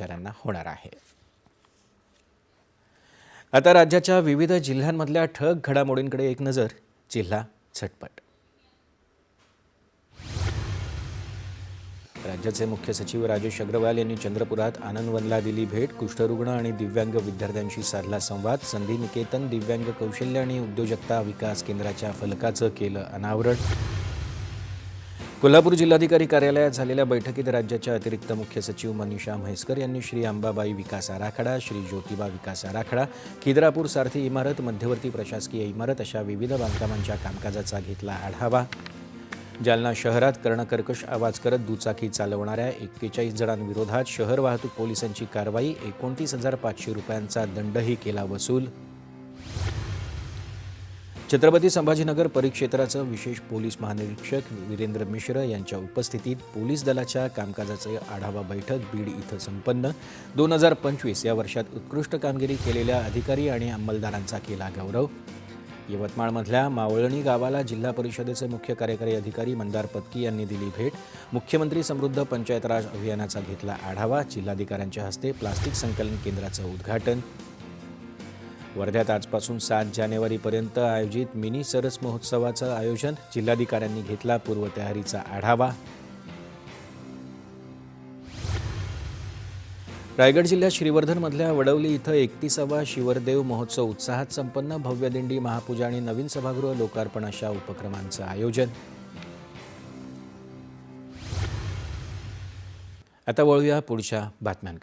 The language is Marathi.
कर्मचाऱ्यांना होणार आहे. आता राज्याच्या विविध जिल्ह्यांमधल्या ठग घडामोडींकडे एक नजर जिल्हा झटपट राज्याचे मुख्य सचिव राजेश अग्रवाल यांनी चंद्रपुरात आनंदवनला दिली भेट. कुष्ठरुग्ण आणि दिव्यांग विद्यार्थ्यांशी साधला संवाद. संधी निकेतन दिव्यांग कौशल्य आणि उद्योजकता विकास केंद्राच्या फलकाचं केलं अनावरण. कोल्हापूर जिल्हाधिकारी कार्यालयात झालेल्या बैठकीत राज्याच्या अतिरिक्त मुख्य सचिव मनीषा म्हैसकर यांनी श्री अंबाबाई विकास आराखडा श्री ज्योतिबा विकास आराखडा खिद्रापूर सारथी इमारत मध्यवर्ती प्रशासकीय इमारत अशा विविध बांधकामांच्या कामकाजाचा घेतला आढावा. जालना शहरात कर्णकर्कश आवाज करत दुचाकी चालवणाऱ्या एक्केचाळीस जणांविरोधात शहर वाहतूक पोलिसांची कारवाई एकोणतीस हजार पाचशे रुपयांचा दंडही केला वसूल छत्रपती संभाजीनगर परिक्षेत्राचं विशेष पोलीस महानिरीक्षक वीरेंद्र मिश्र यांच्या उपस्थितीत पोलीस दलाच्या कामकाजाचे आढावा बैठक बीड इथं संपन्न. दोन हजार पंचवीस या वर्षात उत्कृष्ट कामगिरी केलेल्या अधिकारी आणि अंमलदारांचा केला गौरव. यवतमाळमधल्या मावळणी गावाला जिल्हा परिषदेचे मुख्य कार्यकारी अधिकारी मंदार पत्की यांनी दिली भेट. मुख्यमंत्री समृद्ध पंचायत राज अभियानाचा घेतला आढावा. जिल्हाधिकाऱ्यांच्या हस्ते प्लास्टिक संकलन केंद्राचं उद्घाटन. वर्ध्यात आजपासून सात जानेवारीपर्यंत आयोजित मिनी सरस महोत्सवाचं आयोजन जिल्हाधिकाऱ्यांनी घेतला. पूर्वतयारीचा आढावा. रायगड जिल्ह्यात श्रीवर्धनमधल्या वडवली इथं एकतीसावा शिवरदेव महोत्सव उत्साहात संपन्न. भव्य दिंडी महापूजा आणि नवीन सभागृह लोकार्पण अशा उपक्रमांचं आयोजन. आता वळूया पुढच्या बातम्यांकडे.